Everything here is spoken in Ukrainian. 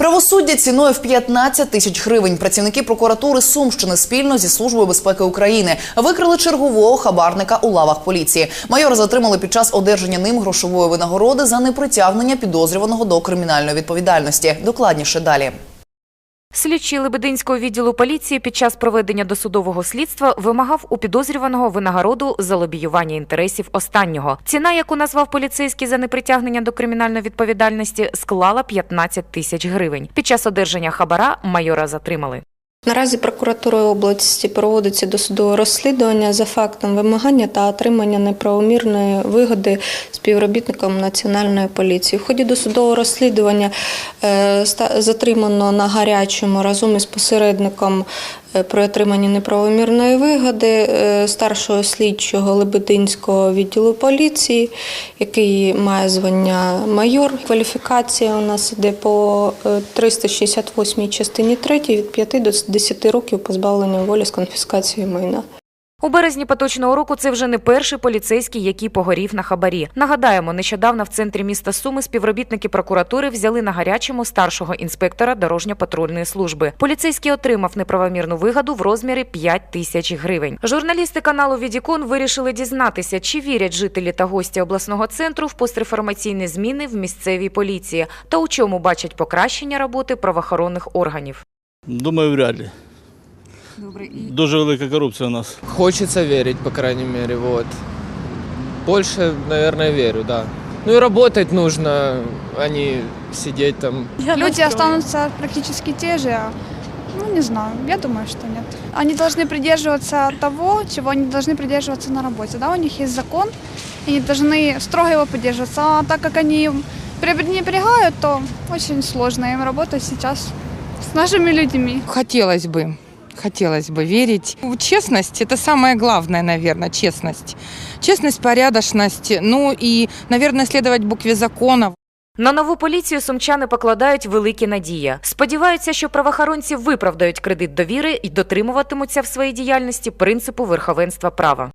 Правосуддя ціною в 15 тисяч гривень. Працівники прокуратури Сумщини спільно зі службою безпеки України викрили чергового хабарника у лавах поліції. Майора затримали під час одержання ним грошової винагороди за непритягнення підозрюваного до кримінальної відповідальності. Докладніше далі. Слідчий Лебединського відділу поліції під час проведення досудового слідства вимагав у підозрюваного винагороду за лобіювання інтересів останнього. Ціна, яку назвав поліцейський за непритягнення до кримінальної відповідальності, склала 15 тисяч гривень. Під час одержання хабара майора затримали. Наразі прокуратурою області проводиться досудове розслідування за фактом вимагання та отримання неправомірної вигоди співробітникам національної поліції. В ході досудового розслідування е, затримано на гарячому разом із посередником при отриманні неправомірної вигоди е, старшого слідчого Лебединського відділу поліції, який має звання майор. Кваліфікація у нас іде по е, 368 частині 3 від 5 до 10 років позбавлення волі з конфіскацією майна. У березні поточного року це вже не перший поліцейський, який погорів на хабарі. Нагадаємо, нещодавно в центрі міста Суми співробітники прокуратури взяли на гарячому старшого інспектора дорожньо-патрульної служби. Поліцейський отримав неправомірну вигоду в розмірі 5 тисяч гривень. Журналісти каналу Відікон вирішили дізнатися, чи вірять жителі та гості обласного центру в постреформаційні зміни в місцевій поліції та у чому бачать покращення роботи правоохоронних органів. Думаю, вряд ли. Дуже велика корупція у нас. Хочется верить, по крайней мере, вот. Больше, наверное, верю, да. Ну и работать нужно, а не сидеть там. Люди останутся практически те же. а, Ну, не знаю, я думаю, что нет. Они должны придерживаться того, чего они должны придерживаться на работе. Да? У них есть закон, и они должны строго его придерживаться. А так как они пренебрегают, то очень сложно им работать сейчас с нашими людьми. Хотелось бы, хотелось бы верить. Честность – это самое главное, наверное, честность. Честность, порядочность, ну и, наверное, следовать букве закона. На нову поліцію сумчани покладають великі надії. Сподіваються, що правоохоронці виправдають кредит довіри і дотримуватимуться в своїй діяльності принципу верховенства права.